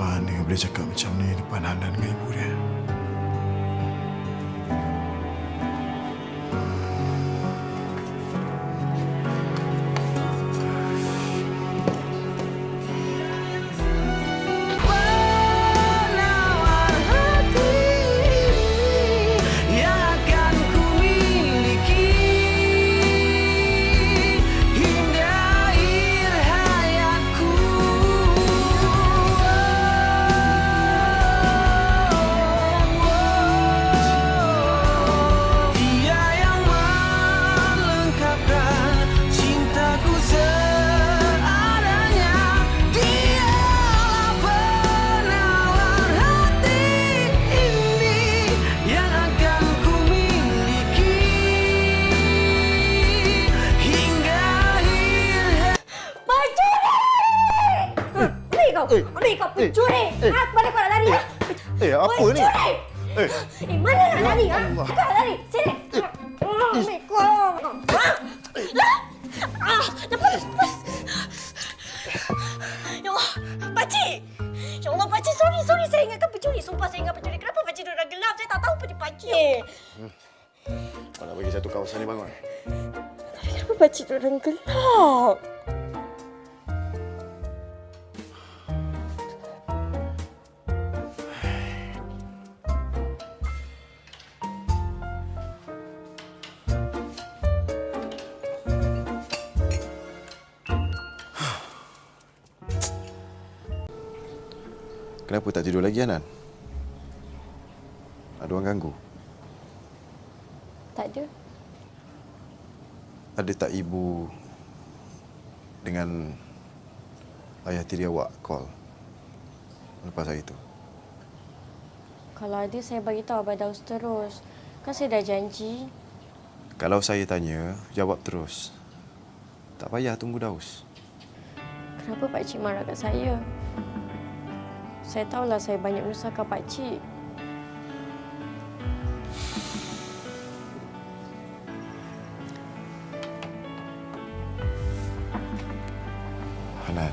Mana boleh cakap macam ni depan Hanan dengan ibu dia? Ni kau! Ni kau pencuri! Ha, mana kau nak lari? ha? eh, apa ni? Pencuri! Eh. Eh, mana nak lari? Ha? Allah. Kau nak lari? Sini! Oh, ni kau! Ha? Lah! Ah, lepas, lepas! Ya Allah, pakcik! Ya Allah, pakcik, sorry, sorry. Saya ingatkan pencuri. Sumpah saya ingat pencuri. Kenapa pakcik duduk dalam gelap? Saya tak tahu pakcik pakcik. Kau nak bagi satu kawasan ni bangun? Kenapa pakcik duduk dalam gelap? Kenapa tak tidur lagi, Hanan? Ada orang ganggu? Tak ada. Ada tak ibu dengan ayah tiri awak call lepas hari itu? Kalau ada, saya bagi tahu Abang Daus terus. Kan saya dah janji. Kalau saya tanya, jawab terus. Tak payah tunggu Daus. Kenapa Pak Cik marah kat saya? Saya tahulah saya banyak menyusahkan Pak Cik. Hanan.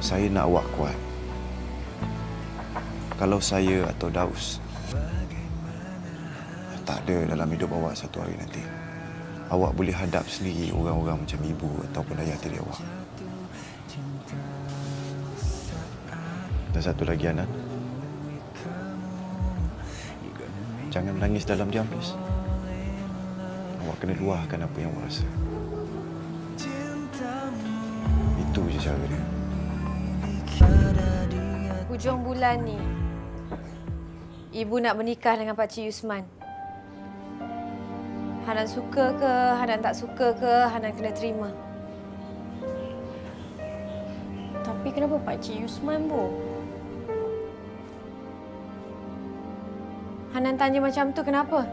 Saya nak awak kuat. Kalau saya atau Daus tak ada dalam hidup awak satu hari nanti, awak boleh hadap sendiri orang-orang macam ibu ataupun ayah tiri awak. Dan satu lagi, Hanan. Jangan menangis dalam diam, please. Awak kena luahkan apa yang awak rasa. Itu je cara dia. Hujung bulan ni, Ibu nak menikah dengan Pak Cik Yusman. Hanan suka ke, Hanan tak suka ke, Hanan kena terima. Tapi kenapa Pak Cik Yusman, Bu? Hanan tanya macam tu kenapa?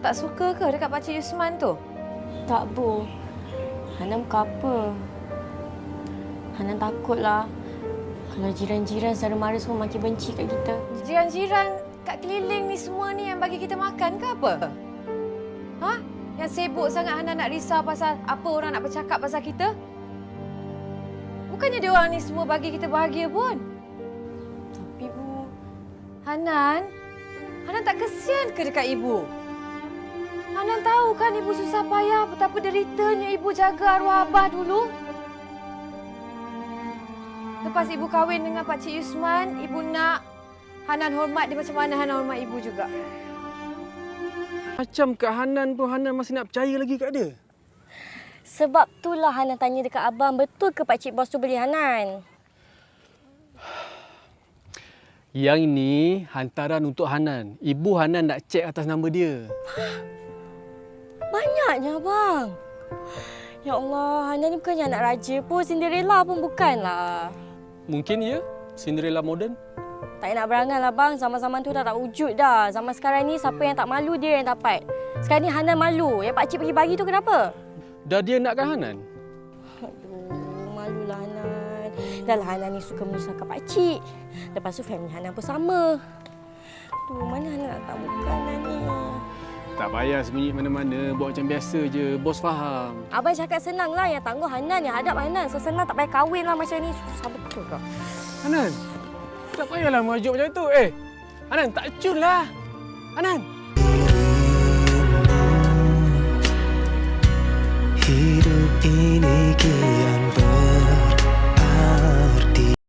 Tak suka ke dekat Pak Cik Yusman tu? Tak, Bu. Hanam ke apa? Hanan takutlah kalau jiran-jiran saudara mara semua makin benci kat kita. Jiran-jiran kat keliling ni semua ni yang bagi kita makan ke apa? Yang sibuk sangat Hanan nak risau pasal apa orang nak bercakap pasal kita? Bukannya dia orang ni semua bagi kita bahagia pun. Tapi, Bu, Hanan, Hanan tak kesian ke dekat ibu? Hanan tahu kan ibu susah payah betapa deritanya ibu jaga arwah abah dulu. Lepas ibu kahwin dengan Pak Cik Yusman, ibu nak Hanan hormat dia macam mana Hanan hormat ibu juga. Macam Kak Hanan pun Hanan masih nak percaya lagi kat dia. sebab itulah Hanan tanya dekat abang, betul ke Pak Cik Bos tu beli Hanan? Yang ini hantaran untuk Hanan. Ibu Hanan nak cek atas nama dia. Banyaknya, abang. Ya Allah, Hanan ni bukannya anak raja pun. Cinderella pun bukanlah. Mungkin ya, Cinderella moden. Tak nak berangan lah bang. Zaman-zaman tu dah tak wujud dah. Zaman sekarang ni siapa yang tak malu dia yang dapat. Sekarang ni Hanan malu. Yang pak cik pergi bagi tu kenapa? Dah dia nakkan Hanan. Aduh, malulah Hanan. Dahlah Hanan ni suka menyusahkan pak cik. Lepas tu family Hanan pun sama. Tu mana Hanan nak tak buka Hanan ni? Tak payah sembunyi mana-mana. Buat macam biasa je. Bos faham. Abang cakap senanglah yang tangguh Hanan. Yang hadap Hanan. So, senang tak payah kahwin lah macam ni. Susah betul kau. Hanan! Tak payahlah merajuk macam tu. Eh, Anan, tak cun lah. Anan. Hidup ini kian berat.